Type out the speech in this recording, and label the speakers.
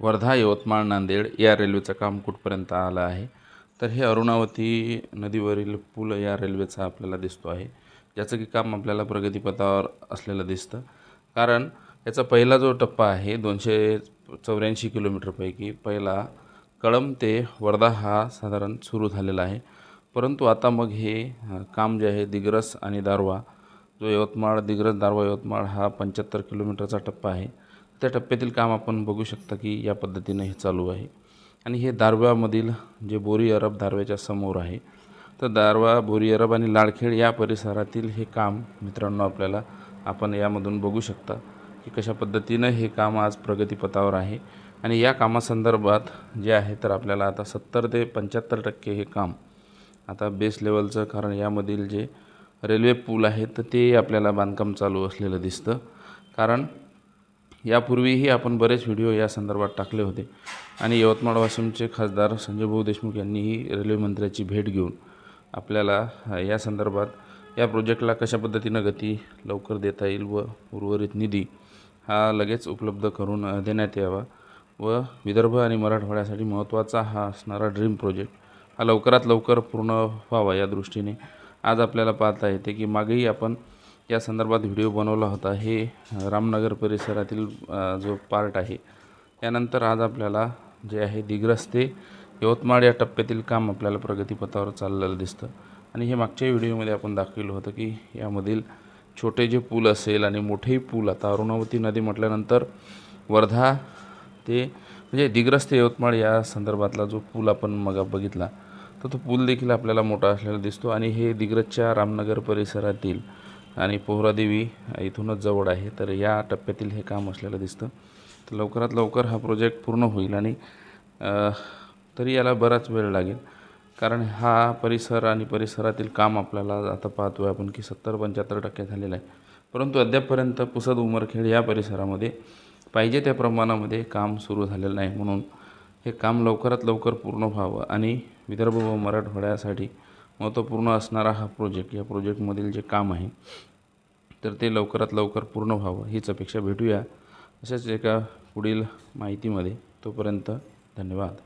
Speaker 1: वर्धा यवतमाळ नांदेड या रेल्वेचं काम कुठपर्यंत आलं आहे? तर हे अरुणावती नदीवरील पूल या रेल्वेचा आपल्याला दिसतो आहे. ज्याचं की काम आपल्याला प्रगतीपथावर असलेलं दिसतं. कारण याचा पहिला जो टप्पा आहे दोनशे चौऱ्याऐंशी किलोमीटरपैकी पहिला कळम ते वर्धा हा साधारण सुरू झालेला आहे. परंतु आता मग हे काम जे आहे दिग्रस आणि दारवा जो यवतमाळ दिग्रस दारवा यवतमाळ हा पंच्याहत्तर किलोमीटरचा टप्पा आहे. त्या टप्प्यातील काम आपण बघू शकता की या पद्धतीनं हे चालू आहे. आणि हे दारव्यामधील जे बोरी अरब दारव्याच्या समोर आहे तर दारवा बोरी अरब आणि लाडखेड या परिसरातील हे काम मित्रांनो आपल्याला आपण यामधून बघू शकता की कशा पद्धतीनं हे काम आज प्रगतीपथावर आहे. आणि या कामासंदर्भात जे आहे तर आपल्याला आता सत्तर ते पंच्याहत्तर टक्के हे काम आता बेस लेवलचं कारण यामधील जे रेल्वे पूल आहे तर ते आपल्याला बांधकाम चालू असलेलं दिसतं. कारण यापूर्वीही आपण बरेच व्हिडिओ या संदर्भात टाकले होते. आणि यवतमाळ वाशिमचे खासदार संजय भाऊ देशमुख यांनीही रेल्वे मंत्र्याची भेट घेऊन आपल्याला या संदर्भात या प्रोजेक्टला कशा पद्धतीनं गती लवकर देता येईल व उर्वरित निधी हा लगेच उपलब्ध करून देण्यात यावा व विदर्भ आणि मराठवाड्यासाठी महत्त्वाचा हा असणारा ड्रीम प्रोजेक्ट हा लवकरात लवकर पूर्ण व्हावा या दृष्टीने आज आपल्याला पाहता येते की मागेही आपण या संदर्भात व्हिडिओ बनवला होता. हे रामनगर परिसरातील जो पार्ट आहे यानंतर आज आपल्याला जे आहे दिग्रस ते यवतमाळ या टप्प्यातील काम आपल्याला प्रगतीपथावर चाललेलं दिसतं. आणि हे मागच्या व्हिडिओमध्ये आपण दाखवलं होतं की यामधील छोटे जे पूल असेल आणि मोठेही पूल आता अरुणावती नदी म्हटल्यानंतर वर्धा ते म्हणजे दिग्रस ते यवतमाळ या संदर्भातला जो पूल आपण मग बघितला तर तो पूल देखील आपल्याला मोठा असलेला दिसतो. आणि हे दिग्रजच्या रामनगर परिसरातील आणि पोहरादेवी इथूनच जवळ आहे. तर या टप्प्यातील हे काम असलेलं दिसतं. तर लवकरात लवकर हा प्रोजेक्ट पूर्ण होईल आणि तरी याला बराच वेळ लागेल. कारण हा परिसर आणि परिसरातील काम आपल्याला आता पाहतो आहे आपण की सत्तर पंच्याहत्तर टक्के झालेलं आहे. परंतु अद्यापपर्यंत पुसद उमरखेड या परिसरामध्ये पाहिजे त्या प्रमाणामध्ये काम सुरू झालेलं नाही. म्हणून हे काम लवकरात लवकर पूर्ण व्हावं आणि विदर्भ व मराठवाड्यासाठी महत्त्वपूर्ण असणारा हा प्रोजेक्ट या प्रोजेक्टमधील जे काम आहे तर ते लवकरात लवकर पूर्ण व्हावं हीच अपेक्षा भेटूया. अशाच एका पुढील माहितीमध्ये तोपर्यंत धन्यवाद.